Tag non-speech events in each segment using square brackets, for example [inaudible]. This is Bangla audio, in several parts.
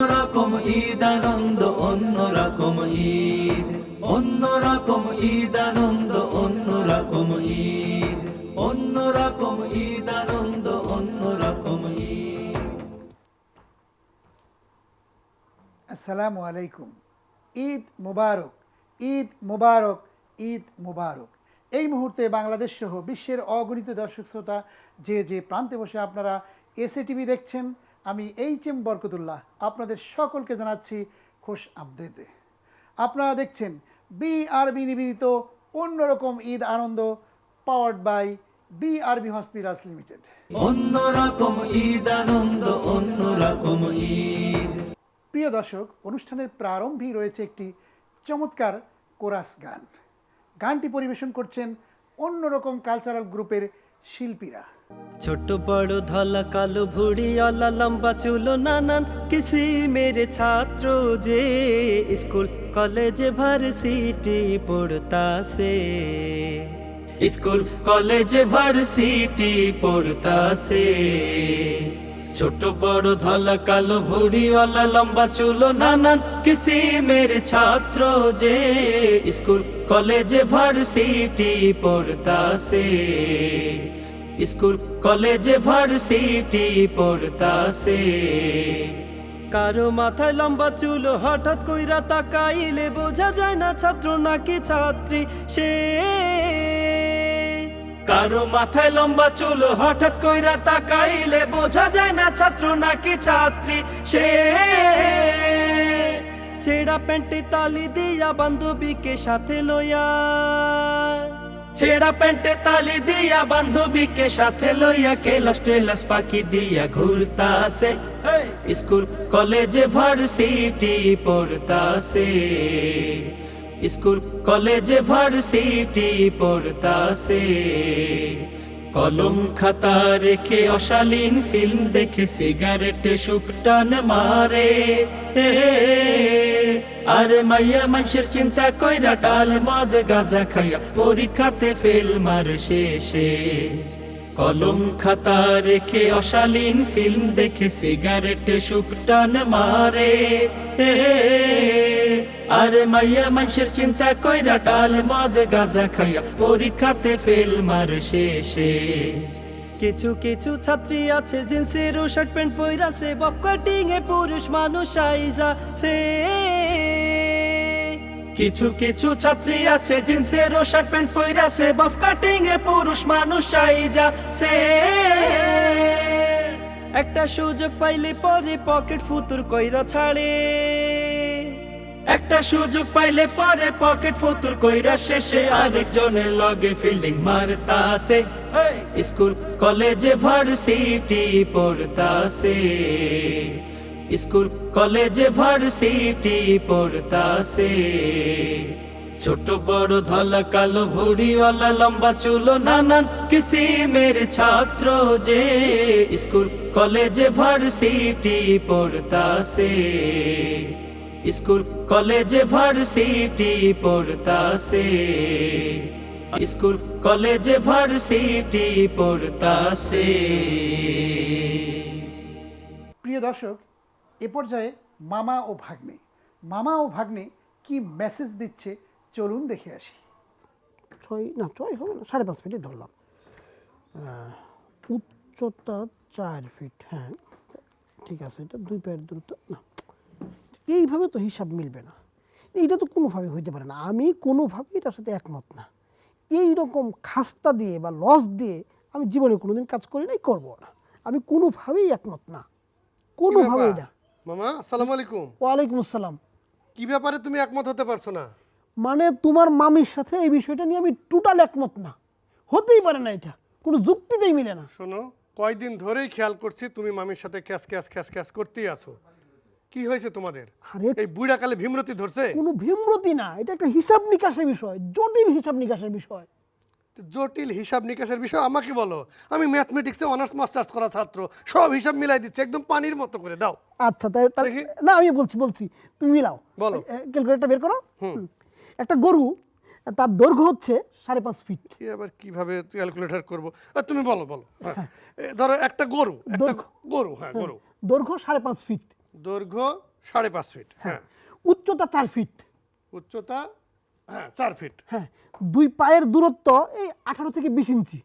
রকম ঈদ আনন্দ অন্য রকম ঈদ। অন্য রকম ঈদ আনন্দ অন্য রকম ঈদ। অন্য রকম ঈদ আনন্দ অন্য রকম ঈদ। আসসালামু আলাইকুম। ঈদ মুবারক ঈদ মুবারক ঈদ মুবারক। এই মুহূর্তে বাংলাদেশ সহ বিশ্বের অগণিত দর্শক শ্রোতা যে যে প্রান্তে বসে আপনারা এসএ টিভি দেখছেন আমি এইচ এম বরকতুল্লাহ আপনাদের সকলকে জানাচ্ছি খুশ আমদেদে আপনারা দেখছেন বি বিআরবি নিবেদিত অন্যরকম ঈদ আনন্দ powered by B BRB hospitals limited অন্য রকম ঈদ আনন্দ অন্য রকম ঈদ। প্রিয় দর্শক অনুষ্ঠানের প্রারম্ভেই রয়েছে একটি চমৎকার কোরাস গান। গানটি পরিবেশন করছেন অন্যরকম কালচারাল গ্রুপের শিল্পীরা। ছোট বড় ধলা কালো ভুড়ি, অলা লম্বা চুলো, নানান কিসি মেরে ছাত্র যে স্কুল, কলেজে ভার্সিটি পড়তাছে। স্কুল, কলেজে ভার্সিটি পড়তাছে। ছোট বড় ধলা কালো ভুড়িওয়ালা লম্বা চুলো, নানান কিসিমের ছাত্র যে স্কুল, কলেজে ভার্সিটি পড়তাছে। স্কুল কলেজে ভার্সিটি পড়তাছে। কারও মাথায় লম্বা চুল, হঠাৎ কইরা তাকাইলে বোঝা যায় না ছাত্র নাকি ছাত্রী সে। কারও মাথায় লম্বা চুল, হঠাৎ কইরা তাকাইলে বোঝা যায় না ছাত্র নাকি ছাত্রী সে। ছেঁড়া প্যান্টে তালি দিয়া বান্ধবীকে সাথে লইয়া ছেঁড়া প্যান্টে তালি দিয়া বান্ধবীকে সাথে লইয়া কেলাস টেলাস পাখি দিয়া ঘুরতাছে। স্কুল, কলেজে ভর ভার্সিটি পড়তাছে। স্কুল, কলেজে ভর ভার্সিটি পড়তাছে। কলম খাতা রেখে অশালীন ফিল্ম দেখে সিগারেটে শুকটান মারে। আর মাইয়া মানুষের চিন্তা কইরা ডাল মদ গাজা খাইয়া পরীক্ষাতে ফেল মার শেষে। কলম খাতা রেখে অশালীন ফিল্ম দেখে সিগারেটে শুকটান মারে। আর মাইয়া মানুষের চিন্তা কইরা ডাল মদ গাজা খাইয়া পরীক্ষাতে ফেল মারে শেষে। কিছু কিছু ছাত্রী আছে, জিন্সের শার্ট প্যান্ট পইরাছে বব কাটিং এ পুরুষ মানুষ আইজা সে। কিছু কিছু ছাত্রী আছে, জিন্সের শার্ট প্যান্ট পইরাছে বফ কাটিং এ পুরুষ মানুষ আইজা সে। একটা সুযোগ পাইলে পরে পকেট ফুতুর কইরা ছাড়ে। একটা সুযোগ পাইলে পরে পকেট ফতুর কইরা শেষে আরেকজনের লগে ফিল্ডিং মারতাছে। স্কুল কলেজে ভর ভার্সিটি পড়তাছে। স্কুল কলেজে ভর ভার্সিটি পড়তাছে। ছোট, বড়, ধলা, কালো, ভুড়িওয়ালা, লম্বা, চুলো, নানান কিসিমের ছাত্র যে স্কুল কলেজে ভর ভার্সিটি পড়তাছে। স্কুল কলেজে ভার্সিটি পড়তাছে। স্কুল কলেজে ভার্সিটি পড়তাছে। প্রিয় দর্শক এ পর্যায়ে মামা ও ভাগ্নে। মামা ও ভাগ্নে কি মেসেজ দিচ্ছে? চলুন দেখে আসি। ছয় না ছয় হবে না সাড়ে পাঁচ ফিটে ধরলাম। উচ্চতা চার ফিট হ্যাঁ। ঠিক আছে এটা দুই পায়ের দূরত্ব না। এইভাবে তো হিসাব মিলবে না। এইটা তো কোনোভাবে হইতে পারে না। আমি কোনোভাবে এটার সাথে একমত না। এই রকম খাস্তা দিয়ে বা লস দিয়ে আমি জীবনে কোনোদিন কাজ করি নাই করব না। আমি কোনোভাবেই একমত না। কোনোভাবেই না। মামা আসসালামু আলাইকুম। ওয়ালাইকুম আসসালাম। কি ব্যাপারে তুমি একমত হতে পারছ না? মানে তোমার মামির সাথে এই বিষয়টা নিয়ে আমি টোটাল একমত না। হতেই পারে না এটা। কোনো যুক্তিতেই মিলে না। শোনো কয়দিন ধরেই খেয়াল করছি তুমি মামির সাথে ক্যাশ ক্যাশ ক্যাস ক্যাস করতেই আছো। কি হয়েছে তোমাদের? আরে এই বুড়াকালে ভীমরতি ধরছে? কোনো ভীমরতি না এটা একটা হিসাব নিকাশের বিষয় জটিল হিসাব নিকাশের বিষয়। জটিল হিসাব নিকাশের বিষয় আমাকে বলো। আমি ম্যাথমেটিক্সে অনার্স মাস্টার্স করা ছাত্র সব হিসাব মিলাই দিচ্ছি একদম পানির মতো করে দাও। আচ্ছা তাই না আমি বলছি বলছি তুমি মিলাও। বলো। ক্যালকুলেটরটা বের করো। হুম। একটা গরু তার দৈর্ঘ্য হচ্ছে সাড়ে পাঁচ ফিট। কি আবার কীভাবে ক্যালকুলেটর করব? তুমি বলো বলো। হ্যাঁ। ধরো একটা গরু একটা। গরু হ্যাঁ গরু। দৈর্ঘ্য সাড়ে পাঁচ ফিট। দৈর্ঘ্য সাড়ে পাঁচ ফিট হ্যাঁ। উচ্চতা চার ফিট উচ্চতা হ্যাঁ চার ফিট হ্যাঁ। দুই পায়ের দূরত্ব এই আঠারো থেকে বিশ ইঞ্চি।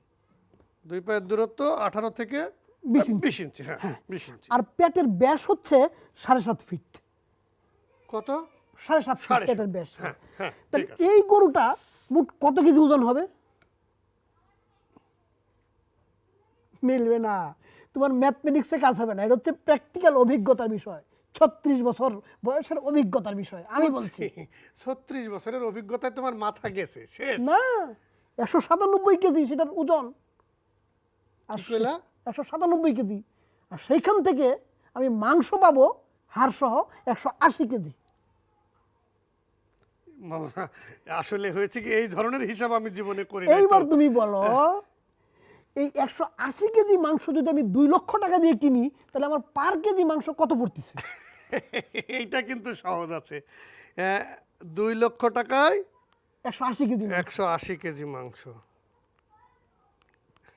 দুই পায়ের দূরত্ব আঠারো থেকে বিশ ইঞ্চি। ইঞ্চি হ্যাঁ বিশ ইঞ্চি। আর পেটের ব্যাস হচ্ছে সাড়ে সাত ফিট কত? সাড়ে সাত ফিট। পেটের ব্যাস। হ্যাঁ হ্যাঁ তাহলে এই গরুটা মোট কত কেজি ওজন হবে? মিলবে না। তোমার ম্যাথমেটিক্সে কাজ হবে না। এটা হচ্ছে প্র্যাকটিক্যাল অভিজ্ঞতার বিষয়। ছত্রিশ বছর বয়সের অভিজ্ঞতার বিষয় আমি বলছি। ছত্রিশ বছরের অভিজ্ঞতায় তোমার মাথা গেছে শেষ। না একশো সাতানব্বই কেজি সেটার ওজন। আর একশো সাতানব্বই কেজি। আর সেইখান থেকে আমি মাংস পাবো হাড় সহ একশো আশি কেজি। আসলে হয়েছে কি এই ধরনের হিসাব আমি জীবনে করি এইবার তুমি বলো। [laughs] এই একশো আশি কেজি মাংস যদি আমি দুই লক্ষ টাকা দিয়ে কিনি তাহলে আমার পার কেজি মাংস কত পড়তেছে? [laughs] এইটা কিন্তু সহজ আছে। দুই লক্ষ টাকায় একশো আশি কেজি একশো আশি কেজি মাংস।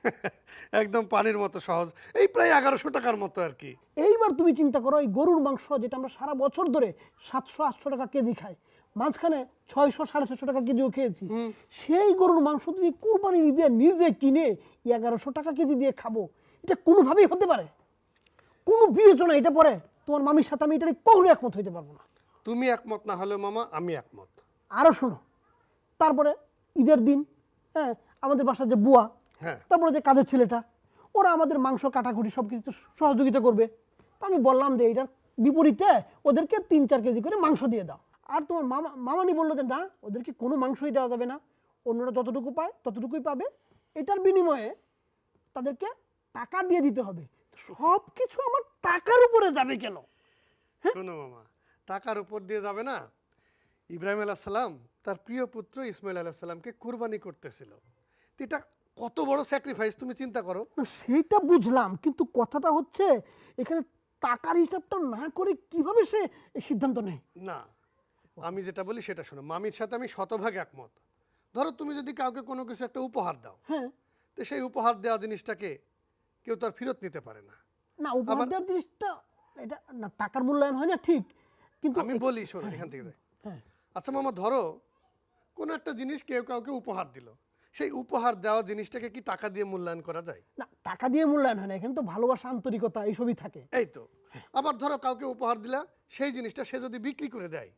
[laughs] একদম পানির মতো সহজ। এই প্রায় এগারোশো টাকার মতো আর কি। এইবার তুমি চিন্তা করো এই গরুর মাংস যেটা আমরা সারা বছর ধরে সাতশো আটশো টাকা কেজি খাই মাঝখানে ছয়শো সাড়ে ছশো টাকা কেজিও খেয়েছি। সেই গরুর মাংস তুমি কুরবানি দিয়ে নিজে কিনে এগারোশো টাকা কেজি দিয়ে খাব এটা কোনোভাবেই হতে পারে। কোনো বিবেচনা এটা পরে। তোমার মামির সাথে আমি এটা কখনো একমত হইতে পারব না। তুমি একমত না হলে মামা আমি একমত। আরও শোনো তারপরে ঈদের দিন হ্যাঁ আমাদের বাসার যে বুয়া হ্যাঁ। তারপরে যে কাজের ছেলেটা ওরা আমাদের মাংস কাটাকুটি সব কিছু সহযোগিতা করবে। তা আমি বললাম যে এটার বিপরীতে ওদেরকে তিন চার কেজি করে মাংস দিয়ে দাও। আর তোমার মামা মামানি বলল যে না ওদেরকে কোনো মাংসই দেওয়া যাবে না। অন্যরা যতটুকু পায় ততটুকুই পাবে। এটার বিনিময়ে তাদেরকে টাকা দিয়ে দিতে হবে। সব কিছু আমার টাকার উপরে যাবে কেন? শোনো মামা টাকার উপর দিয়ে যাবে না। ইব্রাহিম আলাহ সালাম তার প্রিয় পুত্র ইসমাইল আলাহ সালামকে কুরবানি করতেছিল। এটা কত বড় স্যাক্রিফাইস তুমি চিন্তা করো। সেইটা বুঝলাম কিন্তু কথাটা হচ্ছে এখানে টাকার হিসাবটা না করে কীভাবে সে সিদ্ধান্ত নেয়? না আমি যেটা বলি সেটা শোনো মামির সাথে আমি শতভাগ একমত। ধরো তুমি যদি কাউকে কোনো কিছু একটা উপহার দাও হ্যাঁ। তো সেই উপহার দেওয়া জিনিসটাকে কেউ তার ফেরত নিতে পারে না। না উপহার দেওয়ার জিনিসটা এটা না টাকার মূল্যায়ন হয় না ঠিক কিন্তু আমি বলি শোনো এখান থেকে যাই। হ্যাঁ। আচ্ছা মামা ধরো কোনো একটা জিনিস কেউ কাউকে উপহার দিল সেই উপহার দেওয়া জিনিসটাকে কি টাকা দিয়ে মূল্যায়ন করা যায়? না টাকা দিয়ে মূল্যায়ন হয় না এখানে তো ভালোবাসা আন্তরিকতা এইসবই থাকে। এই তো। আবার ধরো কাউকে উপহার দিলা সেই জিনিসটা সে যদি বিক্রি করে দেয়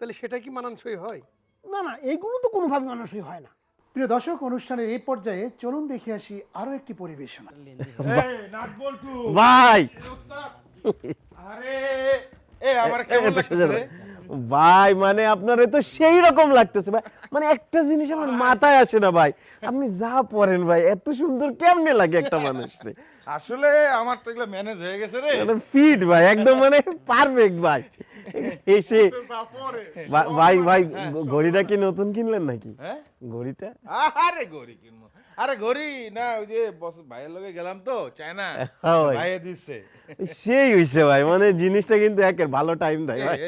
তাহলে সেটা কি মানানসই হয়? না না এইগুলো তো কোনোভাবে মানুষই হয় না। প্রিয় দর্শক অনুষ্ঠানের এই পর্যায়ে চলুন দেখে আসি আরও একটি পরিবেশনা। [laughs] ভাই! [laughs] আরে এ আমার কেমন ভাই মানে আপনার তো সেই রকম লাগতেছে ভাই। মানে একটা জিনিস আমার মাথায় আসে না ভাই। আপনি যা পড়েন ভাই এত সুন্দর কেমনে লাগে একটা [laughs] মানুষকে আসলে আমার তো এগুলো ম্যানেজ হয়ে গেছে রে। ফিট ভাই একদম মানে পারফেক্ট ভাই। [laughs] এসে ভাই ভাই ঘড়িটা কি নতুন কিনলেন নাকি? হ্যাঁ? ঘড়িটা? আরে ঘড়ি কিনবো। আরে ঘড়ি না ওই যে বস ভাইয়ের লগে গেলাম তো চায়না। হ্যাঁ ভাইয়ে সেই হইছে ভাই মানে জিনিসটা কিন্তু একের ভালো টাইম দেয় ভাই।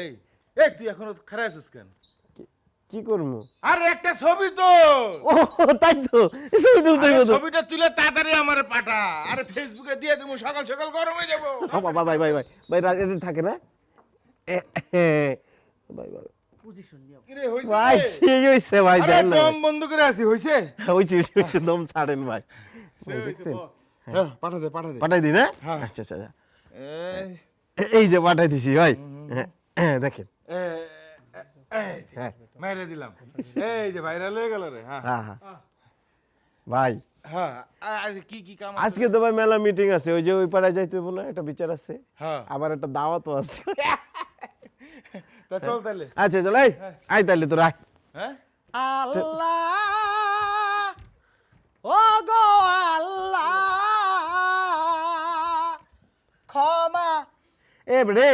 এই তুই এখনও খারাপ আছিস কেন? কি করব? আরে একটা ছবি তো ও তাই তো ছবি তুলতে তো। ছবিটা তুলে তাড়াতাড়ি আমার পাঠা। আরে ফেসবুকে দিয়ে দেবো সকাল সকাল গরম হয়ে যাব। বাবা ভাই ভাই ভাই ভাই রা- এটা থাকে না? ভাই ভাই কিরে হইছে ভাই রে? সেই হইছে ভাই দেন না দম বন্ধ করে আছি হইছে? হইছে হইছে, হইছে দম ছাড়েন ভাই। ভাই, দেখছেন? হ্যাঁ, পাঠা দে পাঠা দে। পাঠাই দিই হ্যাঁ। আচ্ছা আচ্ছা আচ্ছা। এই। যে পাঠাই দিছি ভাই। হ্যাঁ, হ্যাঁ, দেখেন। এ, এই, হ্যাঁ। মাইরে দিলাম। এই যে ভাইরাল হয়ে গেল রে হ্যাঁ। হ্যাঁ হ্যাঁ। ভাই। হ্যাঁ আ- আজ কি কি কাম আছে? আজকে তো ভাই মেলা মিটিং আছে। ওই যে ওই পাড়ায় যাইতে বলে একটা বিচার আছে। হ্যাঁ। আবার একটা দাওয়াতও আছে। চল তাহলে। আচ্ছা চল এই আই তাইলে তো রাখ হ্যাঁ? আল্লাহ ও গো আল্লাহ ক্ষমা। এ রে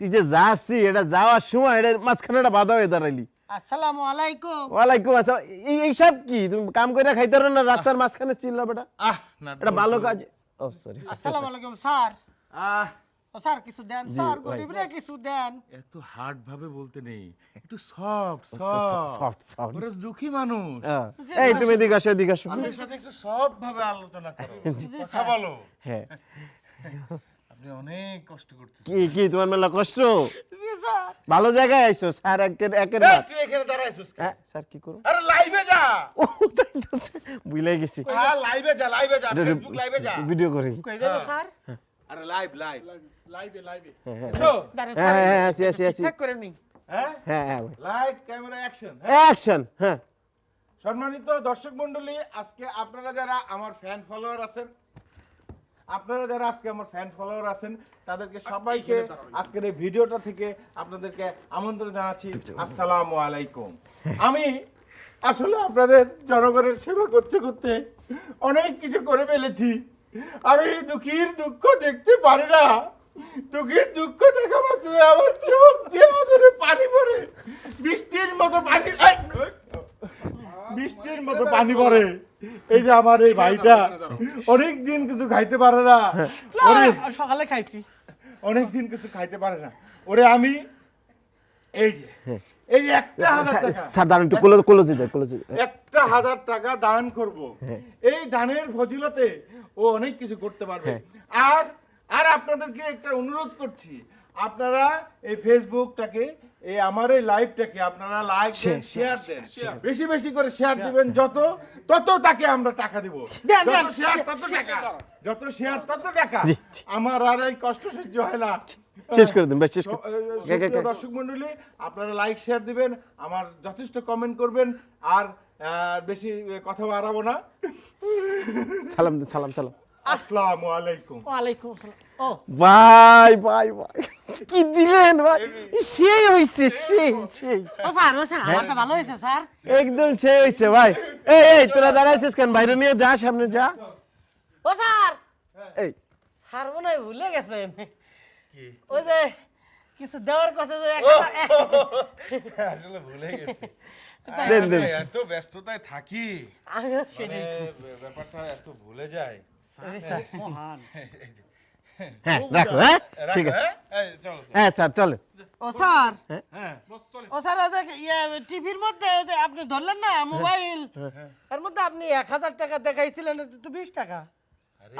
তুই যে যাচ্ছি এটা যাওয়ার সময় এটা মাঝখানে একটা বাধা হয়ে দাঁড়াইলি। আসসালামু আলাইকুম। ওয়ালাইকুম আসসালাম। এই এইসব কি? তুমি কাম করে খাইতে না রাস্তার মাঝখানে চিল্লা বেটা আহ না এটা ভালো কাজ। ও সরি আসসালামু আলাইকুম স্যার। আহ। স্যার কিছু দেন স্যার। গরিবরে কিছু দেন। এত হার্ড ভাবে বলতে নেই একটু সফট সফট। সফট সফট ওরা দুঃখী মানুষ। এই তুমি এদিকে আসো এদিকে আসো। আমাদের সাথে একটু সফট ভাবে আলোচনা করো। কথা বলো। হ্যাঁ। আপনি অনেক কষ্ট করতেছেন। কি কি তোমার মেলা কষ্ট? ভালো জায়গায় আইছো স্যার একের একের বাদ। তুই এখানে দাঁড়াইছিস হ্যাঁ স্যার কি করুন আরে লাইভে যা! ও গেছি। হ্যাঁ লাইভে যা লাইভে যা ফেসবুক লাইভে যা। ভিডিও করি। আরে লাইভ লাইভ। লাইভে লাইভে সো হ্যাঁ হ্যাঁ। হ্যাঁ আছি আছি আছি হ্যাঁ? হ্যাঁ হ্যাঁ লাইট ক্যামেরা অ্যাকশন অ্যাকশন হ্যাঁ? সম্মানিত দর্শক মণ্ডলী আজকে আপনারা যারা আমার ফ্যান ফলোয়ার আছেন আপনারা যারা আজকে আমার ফ্যান ফলোয়ার আছেন তাদেরকে সবাইকে আজকের এই ভিডিওটা থেকে আপনাদেরকে আমন্ত্রণ জানাচ্ছি। আসসালামু আলাইকুম। আমি আসলে আপনাদের জনগণের সেবা করতে করতে অনেক কিছু করে ফেলেছি। আমি দুঃখীর দুঃখ দেখতে পারি না। দুঃখীর দুঃখ দেখা মাত্র আমার চোখ দিয়ে পানি পড়ে। বৃষ্টির মতো পানি এই! বৃষ্টির মতো পানি পড়ে। এই যে আমার এই ভাইটা অনেক দিন কিছু খাইতে পারে না। সকালে খাইছি। অনেক দিন কিছু খাইতে পারে না। ওরে আমি এই যে এই যে একটা হাজার টাকা। স্যার দাঁড়ান একটু ক্লোজ ক্লোজে যায় ক্লোজে একটা হাজার টাকা দান করব। এই দানের ফজিলতে ও অনেক কিছু করতে পারবে। আর আর আপনাদেরকে একটা অনুরোধ করছি আপনারা এই ফেসবুকটাকে এই আমার এই লাইভটাকে আপনারা লাইক দেন শেয়ার দেন বেশি বেশি করে শেয়ার দিবেন যত তত তাকে আমরা টাকা দিব। যত শেয়ার তত টাকা। যত শেয়ার তত টাকা। আমার আর এই কষ্ট সহ্য হয় না। শেষ করে দিন শেষ দর্শক মন্ডলী আপনারা লাইক শেয়ার দিবেন আমার যথেষ্ট কমেন্ট করবেন আর বেশি কথা বাড়াবো না। সালাম সালাম সালাম। আসসালামু আলাইকুম। ওয়ালাইকুম আসসালাম। ও। ভাই ভাই ভাই। কি দিলেন ভাই? সেই হইছে সেই সেই ও স্যার ও স্যার আমারটা ভালো হয়েছে স্যার। একদম সেই হইছে ভাই। এই এই তোরা দাঁড়াইছিস কেন? বাইরে নিয়ে যা সামনে যা। ও স্যার। এই। স্যার মনে হয় ভুলে গেছেন ওই যে কিছু দেওয়ার কথা যে আসলে ভুলে গেছি। এত ব্যস্ততায় থাকি। মানে ব্যাপারটা এত ভুলে যায় হ্যাঁ রাখো হ্যাঁ? ঠিক আছে। হ্যাঁ? এই, চলো স্যার চলে। ও স্যার। বস চলে। ও স্যার ওই যে টিভির মধ্যে ওই আপনি ধরলেন না মোবাইল? এর মধ্যে আপনি এক হাজার টাকা দেখাইছিলেন তো বিশ টাকা। আরে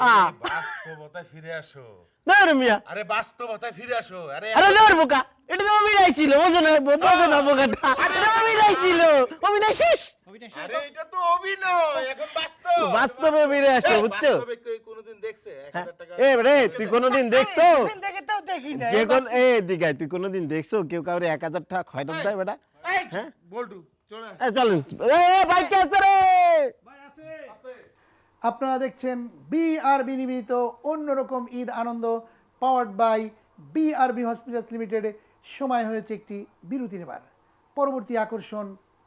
বাস্তবতায় ফিরে আসো। না রে মিয়া। আরে বাস্তবতায় ফিরে আসো। আরে আরে বোকা। এটা তো অভিনয় ছিল বোঝো না বোঝো না বোকাটা। এটা অভিনয় ছিল। অভিনয় শেষ? আরে এটা তো অভিনয় এখন বাস্তব। বাস্তবে ফিরে আসো বুঝছ? কোনোদিন দেখছে? এক হাজার টাকা এ রে তুই কোনোদিন দেখছ? দেখে তাও দেখি না কে কোন এ দিঘায় তুই কোনোদিন দেখছ? কেউ কাউরে এক হাজার টাকা খয়রাত দেয় বেটা। এই, বল্টু চলে এ চলেন। এ ভাই কে আছে। রে আপনারা দেখছেন বিআরবি নিবেদিত অন্যরকম ঈদ আনন্দ powered by BRB hospitals limited সময় হয়েছে একটি বিরতির বার পরবর্তী আকর্ষণ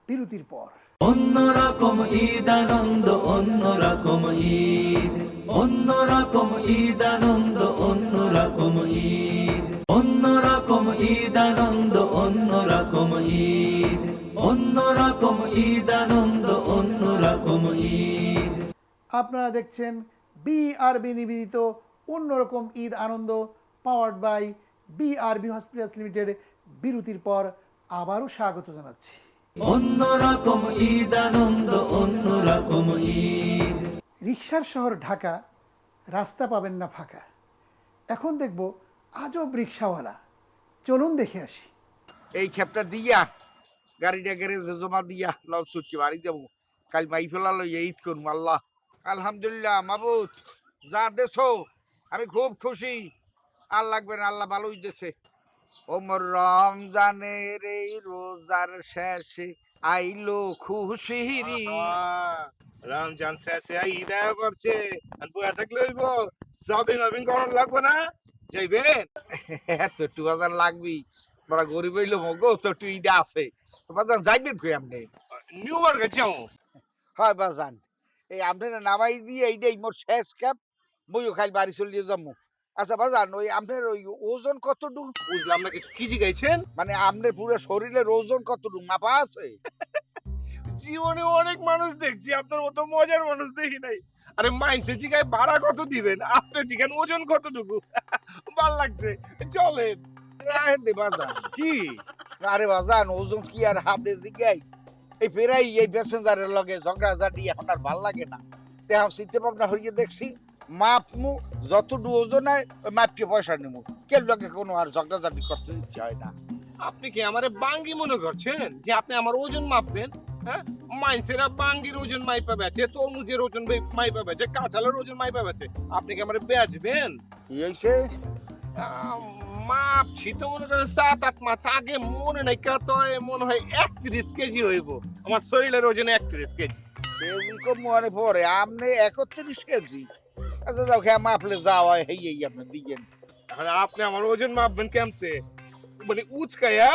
বিরতির পর। অন্যরকম ঈদ আনন্দ অন্যরকম ঈদ। অন্যরকম ঈদ আনন্দ অন্যরকম ঈদ। অন্যরকম ঈদ আনন্দ অন্যরকম ঈদ। অন্যরকম ঈদ আনন্দ অন্যরকম ঈদ। আপনারা দেখছেন বিআরবি নিবেদিত অন্যরকম ঈদ আনন্দ powered by BRB hospitals limited বিরতির পর আবারও স্বাগত জানাচ্ছি। অন্যরকম ঈদ আনন্দ অন্যরকম ঈদ। রিক্সার শহর ঢাকা রাস্তা পাবেন না ফাঁকা। এখন দেখব আজব রিক্সাওয়ালা চলুন দেখে আসি। এই খেপটা দিয়া গাড়িটা গ্যারেজে জমা দিয়া লব সুচি বাড়ি যাব। কাল মাই ফেলা লই ঈদ করব আল্লাহ। আলহামদুলিল্লাহ মাবুদ। যা দেছো আমি খুব খুশি। আর লাগবে না আল্লাহ ভালোই দেছে ওমর রমজানের এই রোজার শেষে আইলো খুশি রমজান শেষে ঈদ করছে আর বয়া থাকলে হইব শপিং ওপিং করার লাগবে না যাইবেন? এত একটু বাজার লাগবি বড় গরিব হইল মগো তো একটু ঈদে আছে। তো বাজার যাইবেন কই আপনি? নিউ মার্কেট যাও। হয় বাজান এই আপনার নামাই দিয়ে এইটাই মোর শেষ ক্যাপ মইও খালি বাড়ি চলিয়ে যাব আচ্ছা বাজান ওই আপনার ওই ওজন কতটুকু? বুঝলাম না কিছু। কি জিগাইছেন মানে আপনার পুরো শরীরের ওজন কতটুকু? মাপা আছে? জীবনে অনেক মানুষ দেখছি আপনার মতো মজার মানুষ দেখি নাই। আরে মাইন্সে জিগায় ভাড়া কত দিবেন? আপনি জিগান ওজন কতটুকু? ভালো লাগছে। চলেন। বাজান। কি? আরে বাজান ওজন কি আর হাতে জিগাই? এই ফেরাই এই প্যাসেঞ্জারের লগে ঝগড়া ঝাঁটি এখন আর ভালো লাগে না। তে চিন্তা ভাবনা হইয়ে দেখছি মাপ মু যতটুকু ওজন হয় ওই মাপকে পয়সা নেব কেউ লোকে কোনো আর ঝগড়াঝাটি করতে ইচ্ছে হয় না। আপনি কি আমারে বাঙ্গি মনে করছেন? যে আপনি আমার ওজন মাপবেন? হ্যাঁ? মাইসেরা বাঙ্গির ওজন মাইপা বেচে তরমুজের ওজন মাইপা বেচে কাঁঠালের ওজন মাইপা বেচে আপনি কি আমারে বেচবেন হয়েছে আহ, মাপছি তো মনে করেন সাত আট মাস আগে মনে নাই কত মনে হয় একত্রিশ কেজি হইব। আমার শরীরের ওজন একত্রিশ কেজি। কেজি কম মনে পড়ে আপনি একত্রিশ কেজি। আচ্ছা যাও খেয়ে মাপলে যাওয়া হেই এই আপনি দিয়েন আর আপনি আমার ওজন মাপবেন কেমতে? মানে উচকায়া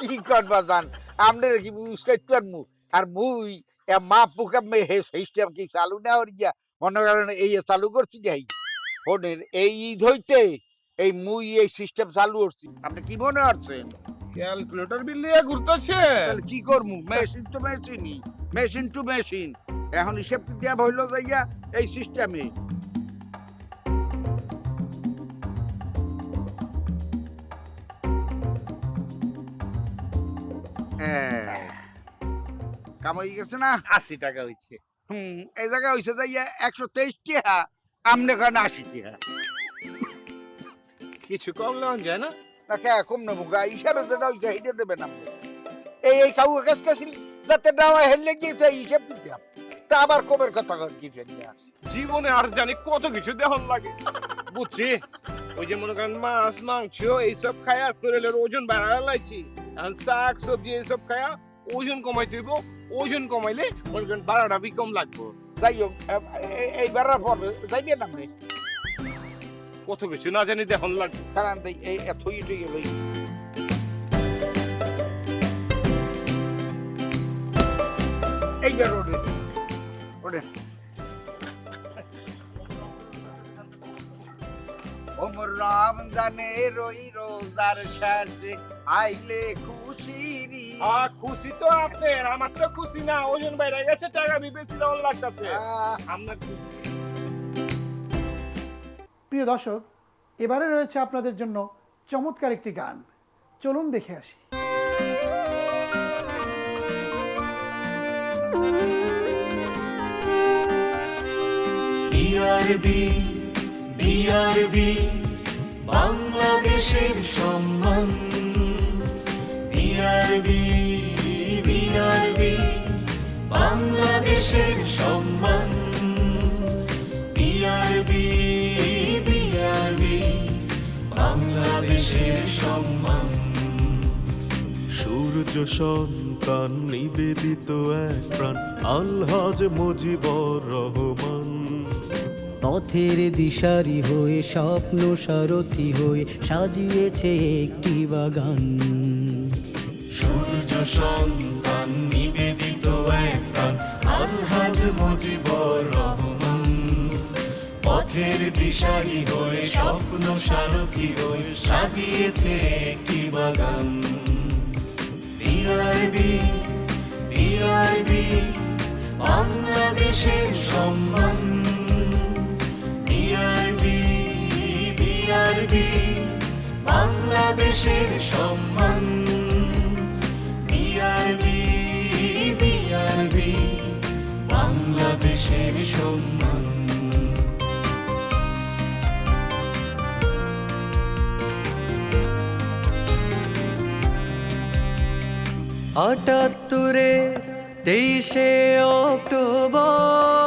কি করবা জান? আপনি কি উস্কাইতে পারমু আর মুই এ মাপ বুকা মে হে সিস্টেম কি চালু না হরিয়া? মনে করেন এই চালু করছি যাই শোনেন এই ঈদ হইতে এই মুই এই সিস্টেম চালু করছি। আপনি কি মনে করছেন? ক্যালকুলেটর বিল নিয়ে ঘুরতেছে কি করমু? মেশিন তো মেশিনই মেশিন টু মেশিন এখন হিসেব দিয়া হইল যাইয়া এই সিস্টেমে কামাই গেছে না? আশি টাকা হইছে। হুম এই জায়গা হইছে যাইয়া একশো তেইশ টিহা আমনে কারণে আশি টিহা। কিছু কম নেওয়া যায় না? না কে কম নেব হিসাবে যেটা হইছে হেঁটে দেবেন আপনি। এই এই কাউ কাছ কাছে যাতে নেওয়া হেললে গিয়ে তো হিসাব দিতাম তা আবার কবের কথা কি জীবনে আর জানি কত কিছু দেহন লাগে। বুঝছি? ওই যে মনে করেন মাছ মাংস এইসব খায়া শরীরের ওজন বাড়ায় লাইছি। এখন শাক সবজি এইসব খায়া ওজন কমাইতে হইব। ওজন কমাইলে মনে করেন বাড়াটা বি কম লাগবো। যাই হোক এই বেড়ার পর আপনি কত কিছু না জানি দেহন লাগবে। কারণ এই এত ইটে গেল। এইবার ওঠে ওঠে ওমর রমজানে রই রোজার শেষে আইলে খুশিরি আর খুশি তো আপনার আমার তো খুশি না ওজন বাইরে গেছে টাকা আপনার প্রিয় দর্শক এবারে রয়েছে আপনাদের জন্য চমৎকার একটি গান। চলুন দেখে আসি। বিআরবি বিআরবি বাংলাদেশের সম্মান বিআরবি বিআরবি বাংলাদেশের সম্মান বিআরবি বিআরবি বাংলাদেশের সম্মান সূর্য সন্তান নিবেদিত এক প্রাণ। আলহাজ মুজিবর রহমান। পথের দিশারি হয়ে স্বপ্ন সারথি হয়ে সাজিয়েছে একটি বাগান। সূর্য সন্তান নিবেদিত এক প্রাণ। আলহাজ মুজিবর রহমান। পথের দিশারি হয়ে স্বপ্ন সারথি হয়ে সাজিয়েছে একটি বাগান। বিআরবি বিআরবি বাংলাদেশের সম্মান বিআরবি বিআরবি বাংলাদেশের সম্মান বিআরবি বিআরবি বাংলাদেশের সম্মান আটাত্তরে তেইশে অক্টোবর।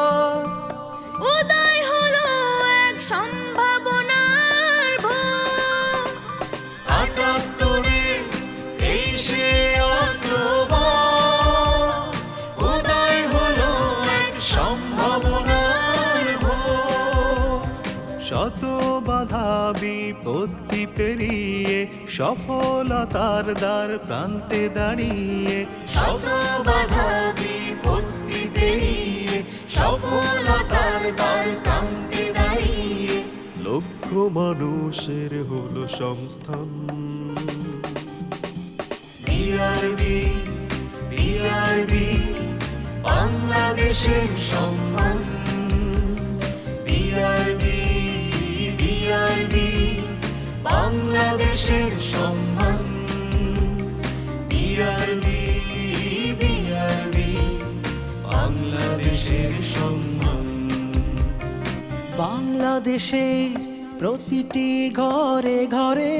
শত বাধা বিপত্তি পেরিয়ে সফলতার দ্বার প্রান্তে দাঁড়িয়ে। শত বাধা বিপত্তি পেরিয়ে সফলতার দ্বার প্রান্তে দাঁড়িয়ে। লক্ষ মানুষের হলো সংস্থান। বিআরবি বিআরবি বাংলাদেশের সম্মান। বিআরবি বিআরবি বাংলাদেশের সম্মান। বাংলাদেশের সম্মান। বাংলাদেশের প্রতিটি ঘরে ঘরে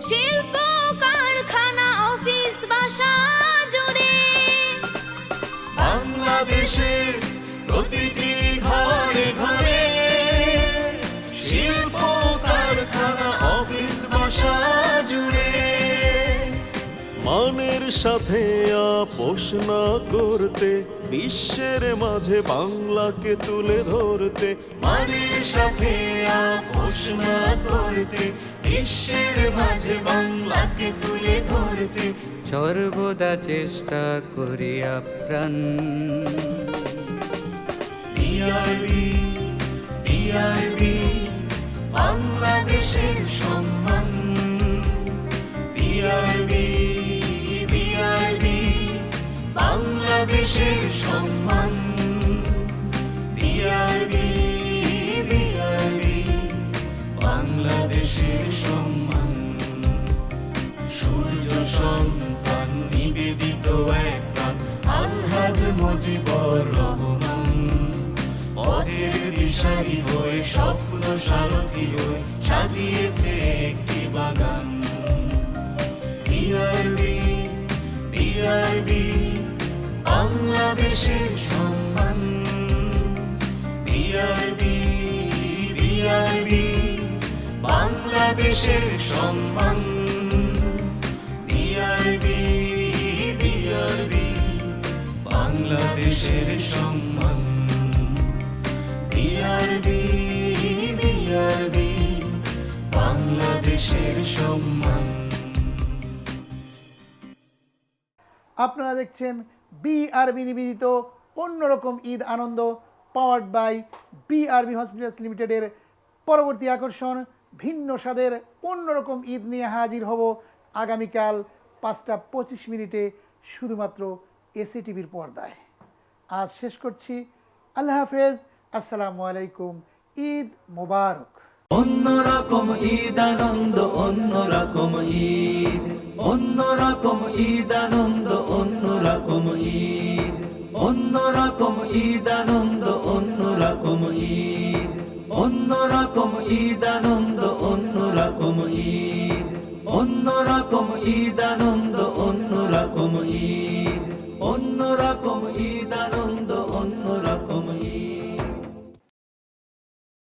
শিল্প কারখানা অফিস বাসা জুড়ে। বাংলাদেশের প্রতিটি ঘরে ঘরে সাথে আপোষ না করতে বিশ্বের মাঝে বাংলাকে তুলে ধরতে। মানের সাথে আপোষ না করতে বিশ্বের মাঝে বাংলাকে তুলে ধরতে। সর্বদা চেষ্টা করি আপ্রাণ। বিআরবি বিআরবি বাংলাদেশের সম্মান বাংলাদেশের সম্মান। বিআরবি বিআরবি বাংলাদেশের সম্মান। সূর্য সন্তান, নিবেদিত এক আলহাজ মুজিবর রহমান। পথের দিশারি হয়ে স্বপ্ন সারথি হয়ে সাজিয়েছে একটি বাগান। বাংলাদেশের সম্মান। বিআরবি বিআরবি বাংলাদেশের সম্মান। বিআরবি বিআরবি বাংলাদেশের সম্মান। বিআরবি বিআরবি বাংলাদেশের সম্মান। আপনারা দেখছেন বিআরবি নিবেদিত, অন্যরকম ঈদ আনন্দ পাওয়ার্ড বাই বিআরবি হসপিটালস লিমিটেডের পরবর্তী আকর্ষণ, ভিন্ন স্বাদের অন্যরকম ঈদ নিয়ে হাজির হব আগামীকাল পাঁচটা পঁচিশ মিনিটে শুধুমাত্র এসি টিভির পর্দায়। আজ শেষ করছি। আল্লাহ হাফেজ। আসসালামু আলাইকুম। ঈদ মোবারক। অন্যরকম ঈদ আনন্দ, অন্যরকম ঈদ। অন্যরকম ঈদ আনন্দ অন্যরকম ঈদ অন্যরকম ঈদ আনন্দ, অন্যরকম ঈদ অন্যরকম ঈদ আনন্দ, অন্যরকম ঈদ অন্যরকম ঈদ আনন্দ, অন্যরকম ঈদ অন্যরকম ঈদ আনন্দ, অন্যরকম ঈদ।